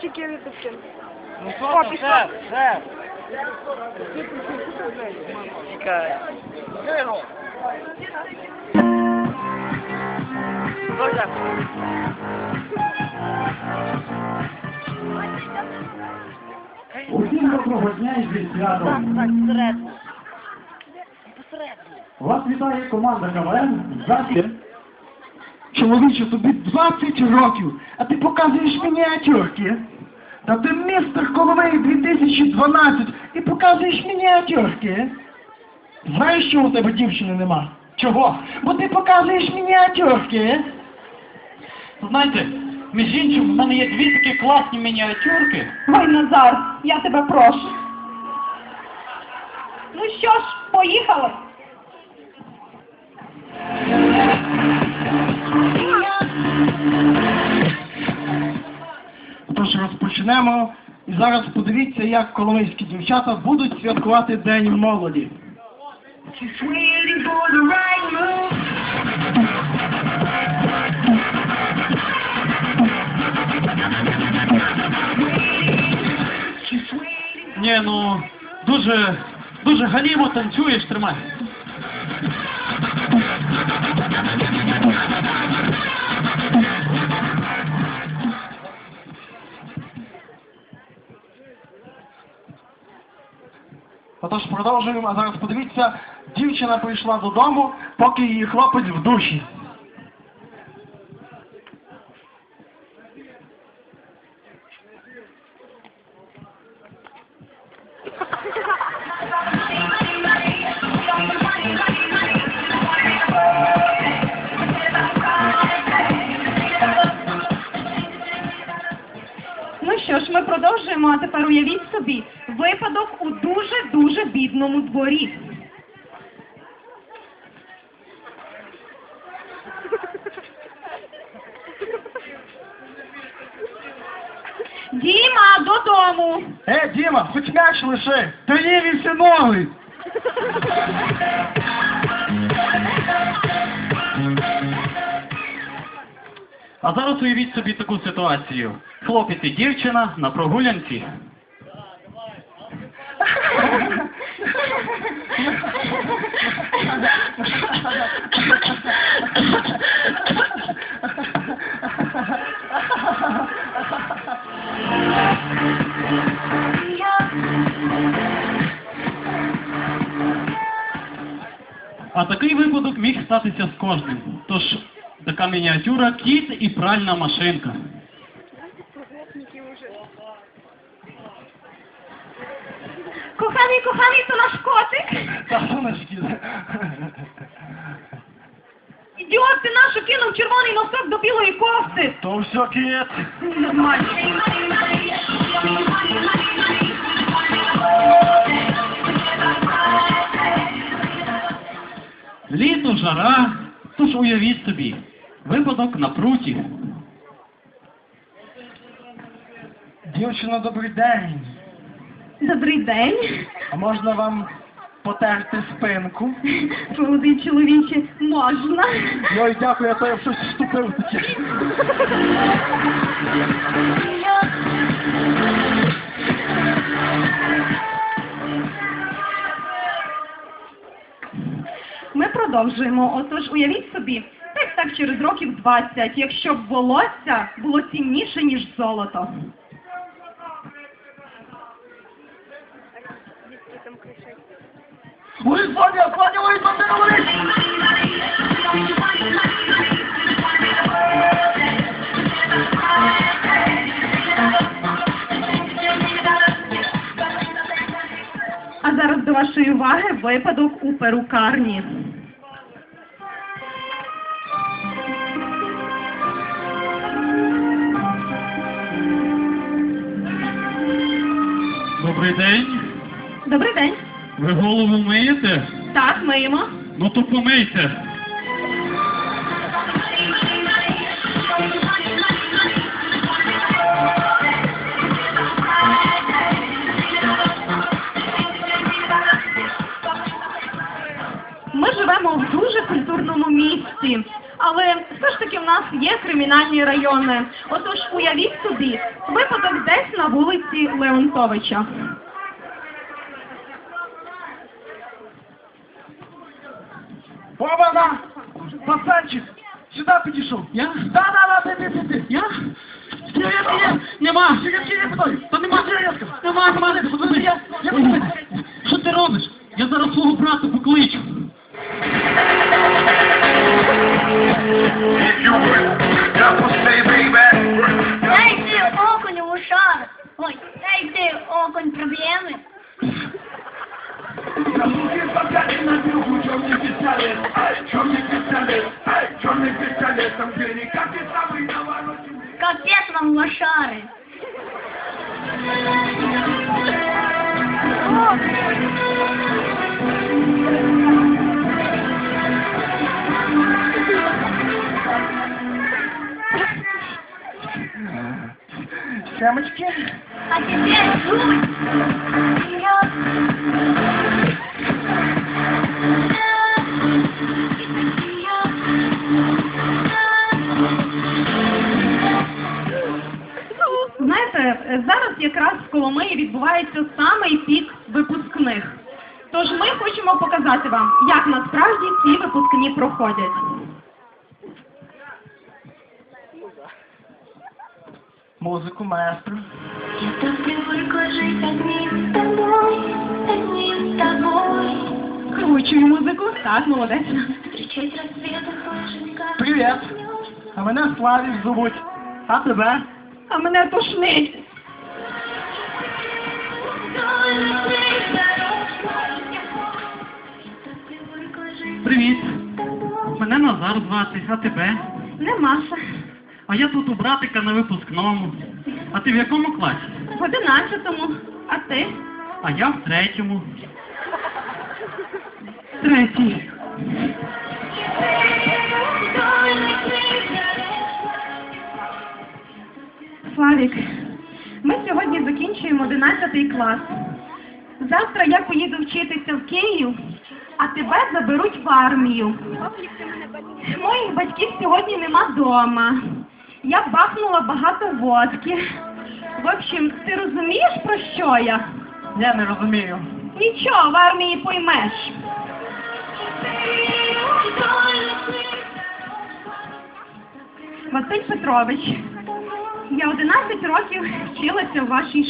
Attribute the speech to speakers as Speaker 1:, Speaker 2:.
Speaker 1: щеки витопчен.
Speaker 2: Ну що,
Speaker 1: пішов.
Speaker 2: шеф, шеф. Чекай. Ну, дякую.
Speaker 3: Усім доброго дня і зі святом.
Speaker 2: Посередину.
Speaker 3: Вас вітає команда КВН «Захід». Чоловіче, тобі 20 років, а ти показуєш мініатюрки. Та ти містер Коловий 2012 і показуєш мініатюрки. Знаєш, що у тебе дівчини нема? Чого? Бо ти показуєш мініатюрки.
Speaker 4: Знаєте, між іншим, в мене є дві такі класні мініатюрки.
Speaker 5: Ой, Назар, я тебе прошу. Ну що ж, поїхали.
Speaker 3: Тож розпочнемо. І зараз подивіться, як коломийські дівчата будуть святкувати День молоді.
Speaker 4: Ні, ну, дуже, дуже галімо танцюєш, тримай.
Speaker 3: Отож продовжуємо, а зараз подивіться, дівчина прийшла додому, поки її хлопець в душі.
Speaker 5: Ну що ж, ми продовжуємо, а тепер уявіть собі випадок у дуже-дуже бідному дворі. Діма, додому.
Speaker 3: Е, Діма, хоч м'яч лиши, то є всі ноги.
Speaker 4: А зараз уявіть собі таку ситуацію. Хлопець і дівчина на прогулянці. А такий випадок міг статися з кожним. Тож така мініатюра кіт і пральна машинка.
Speaker 5: Коханий, коханий, то наш котик.
Speaker 3: Та сонечки.
Speaker 5: Ідіот, ти нашу кинув червоний носок до білої кофти.
Speaker 3: То все кіт.
Speaker 5: Нормально.
Speaker 4: Літо, жара, тож уявіть собі. Випадок на пруті.
Speaker 3: Дівчина, добрий день.
Speaker 5: Добрий день.
Speaker 3: А можна вам потерти спинку?
Speaker 5: Молодий чоловіче, можна.
Speaker 3: Ой, дякую, а то я в щось вступив таке.
Speaker 5: Ми продовжуємо. Отож, уявіть собі, так так через років 20, якщо б волосся було цінніше, ніж золото. А зараз до вашої уваги випадок у перукарні.
Speaker 4: Добрий день.
Speaker 5: Добрий день.
Speaker 4: Ви голову миєте?
Speaker 5: Так, миємо.
Speaker 4: Ну то помийте.
Speaker 5: Ми живемо в дуже культурному місті, але все ж таки в нас є кримінальні райони. Отож, уявіть собі, випадок десь на вулиці Леонтовича.
Speaker 3: Обана! Пацанчик! сюда підійшов!
Speaker 4: Я?
Speaker 3: Да, да, да, ти, ти, ти!
Speaker 4: Я?
Speaker 3: Привет, є?
Speaker 4: Нема!
Speaker 3: Привет, привет, стой.
Speaker 4: Та нема!
Speaker 3: Привет.
Speaker 4: Нема, нема, не подивись!
Speaker 3: Я- я.
Speaker 4: Що ти робиш? Я зараз свого брата покличу.
Speaker 3: Я Каблуки запяти на бігу, чорний пістолет! Ай, чорний пістолет! Ай, чорний пістолет! Там де ніяк і самий навороті!
Speaker 6: Капец вам лошары.
Speaker 3: Семочки?
Speaker 5: в відбувається самий пік випускних. Тож ми хочемо показати вам, як насправді ці випускні проходять.
Speaker 3: Музику, маестро.
Speaker 6: Я так привыкла жить одним тобой, одним тобой.
Speaker 5: Кручую музику. Так, молодець.
Speaker 6: Встречать рассветы хорошенько.
Speaker 3: Привіт! А мене Славік звуть. А тебе?
Speaker 5: А мене тошнить.
Speaker 4: Назар звати, а тебе?
Speaker 5: Не Маша.
Speaker 4: А я тут у братика на випускному. А ти в якому класі?
Speaker 5: В одинадцятому. А ти?
Speaker 4: А я в третьому. Третій.
Speaker 5: Славік, ми сьогодні закінчуємо 11 клас. Завтра я поїду вчитися в Київ, а тебе заберуть в армію. Моїх батьків сьогодні нема вдома. Я бахнула багато водки. В общем, ти розумієш про що я?
Speaker 3: Я не розумію.
Speaker 5: Нічого, в армії поймеш. Василь Петрович, я 11 років вчилася в вашій школі.